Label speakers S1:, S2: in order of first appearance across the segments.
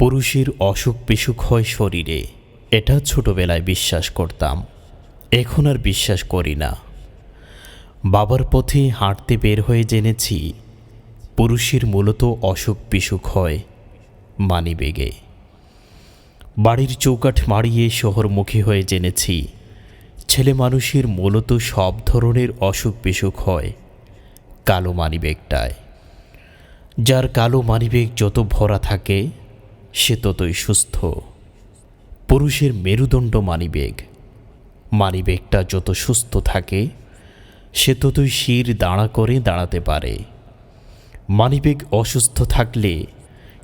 S1: পুরুষের অসুখ বিসুখ হয় শরীরে। এটা ছোটবেলায় বিশ্বাস করতাম। এখন আর বিশ্বাস করি না। বাবার পথে হাঁটতে বের হয়ে জেনেছি, পুরুষের মূলত অসুখ বিসুখ হয় মানিবেগে বাড়ির চৌকাঠ মারিয়ে শহরমুখী হয়ে জেনেছি, ছেলে মানুষের মূলত সব ধরনের অসুখ বিসুখ হয় কালো মানিবেগটায় যার কালো মানিবেগ যত ভরা থাকে সে ততই সুস্থ। পুরুষের মেরুদণ্ড মানিবেগ মানিবেগটা যত সুস্থ থাকে, সে ততই শির দাঁড়া করে দাঁড়াতে পারে। মানিবেগ অসুস্থ থাকলে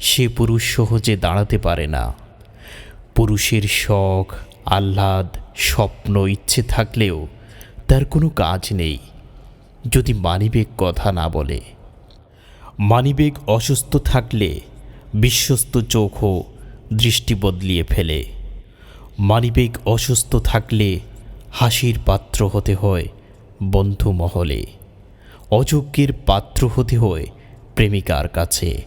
S1: সে পুরুষ সহজে দাঁড়াতে পারে না। পুরুষের শখ, আহ্লাদ, স্বপ্ন, ইচ্ছে থাকলেও তার কোনো কাজ নেই, যদি মানিবেগ কথা না বলে। মানিবেগ অসুস্থ থাকলে বিশ্বস্ত চোখও দৃষ্টি বদলিয়ে ফেলে। মানিবেগ অসুস্থ থাকলে হাসির পাত্র হতে হয় বন্ধু মহলে। অযোগ্যের পাত্র হতে হয় প্রেমিকার কাছে।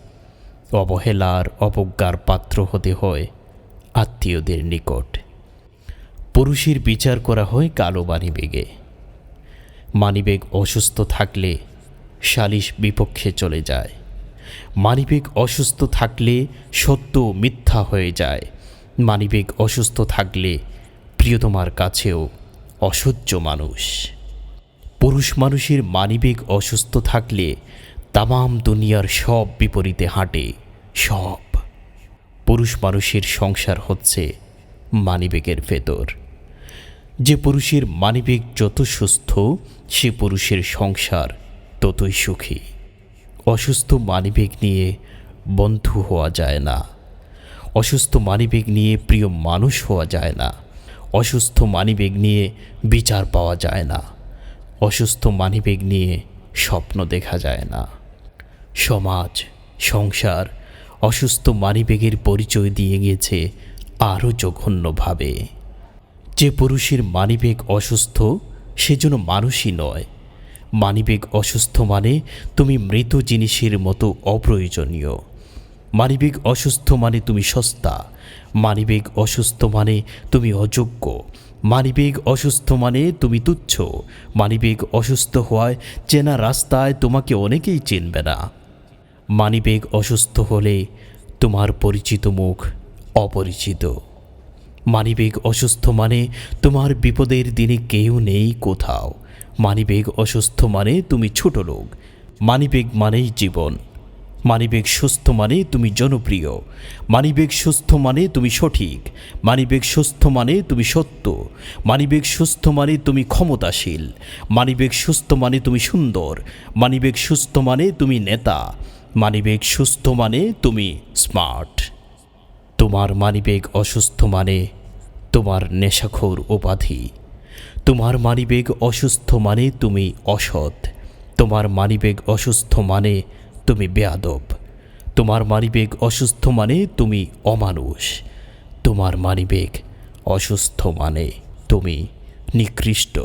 S1: অবহেলার অবজ্ঞার পাত্র হতে হয় আত্মীয়দের নিকট। পুরুষের বিচার করা হয় কালো মানিবেগে মানিবেগ অসুস্থ থাকলে সালিশ বিপক্ষে চলে যায়। মানিবেগ অসুস্থ থাকলে সত্য মিথ্যা হয়ে যায়। মানিবেগ অসুস্থ থাকলে প্রিয়তমার কাছেও অসহ্য মানুষ। পুরুষ মানুষের মানিবেগ অসুস্থ থাকলে তামাম দুনিয়ার সব বিপরীতে হাঁটে সব। পুরুষ মানুষের সংসার হচ্ছে মানিবেগের ভেতর। যে পুরুষের মানিবেগ যত সুস্থ, সে পুরুষের সংসার ততই সুখী। অসুস্থ মানিবেগ নিয়ে বন্ধু হওয়া যায় না। অসুস্থ মানিবেগ নিয়ে প্রিয় মানুষ হওয়া যায় না। অসুস্থ মানিবেগ নিয়ে বিচার পাওয়া যায় না। অসুস্থ মানিবেগ নিয়ে স্বপ্ন দেখা যায় না। সমাজ, সংসার অসুস্থ মানিবেগের পরিচয় দিয়ে গিয়েছে আরও জঘন্যভাবে। যে পুরুষের মানিবেগ অসুস্থ, সে যেন মানুষই নয়। মানিবেগ অসুস্থ মানে তুমি মৃত জিনিসের মতো অপ্রয়োজনীয়। মানিবেগ অসুস্থ মানে তুমি সস্তা। মানিবেগ অসুস্থ মানে তুমি অযোগ্য। মানিবেগ অসুস্থ মানে তুমি তুচ্ছ। মানিবেগ অসুস্থ হওয়ায় চেনা রাস্তায় তোমাকে অনেকেই চিনবে না। মানিবেগ অসুস্থ হলে তোমার পরিচিত মুখ অপরিচিত। মানিবেগ অসুস্থ মানে তোমার বিপদের দিনে কেউ নেই কোথাও। মানিবেগ অসুস্থ মানে তুমি ছোট লোক। মানিবেগ মানেই জীবন। মানিবেগ সুস্থ মানে তুমি জনপ্রিয়। মানিবেগ সুস্থ মানে তুমি সঠিক। মানিবেগ সুস্থ মানে তুমি সত্য। মানিবেগ সুস্থ মানে তুমি ক্ষমতাশীল। মানিবেগ সুস্থ মানে তুমি সুন্দর। মানিবেগ সুস্থ মানে তুমি নেতা। মানিবেগ সুস্থ মানে তুমি স্মার্ট। তোমার মানিবেগ অসুস্থ মানে তোমার নেশাখোর উপাধি। তোমার মানিবেগ অসুস্থ মানে তুমি অসৎ। তোমার মানিবেগ অসুস্থ মানে তুমি বেয়াদব। তোমার মানিবেগ অসুস্থ মানে তুমি অমানুষ। তোমার মানিবেগ অসুস্থ মানে তুমি নিকৃষ্ট।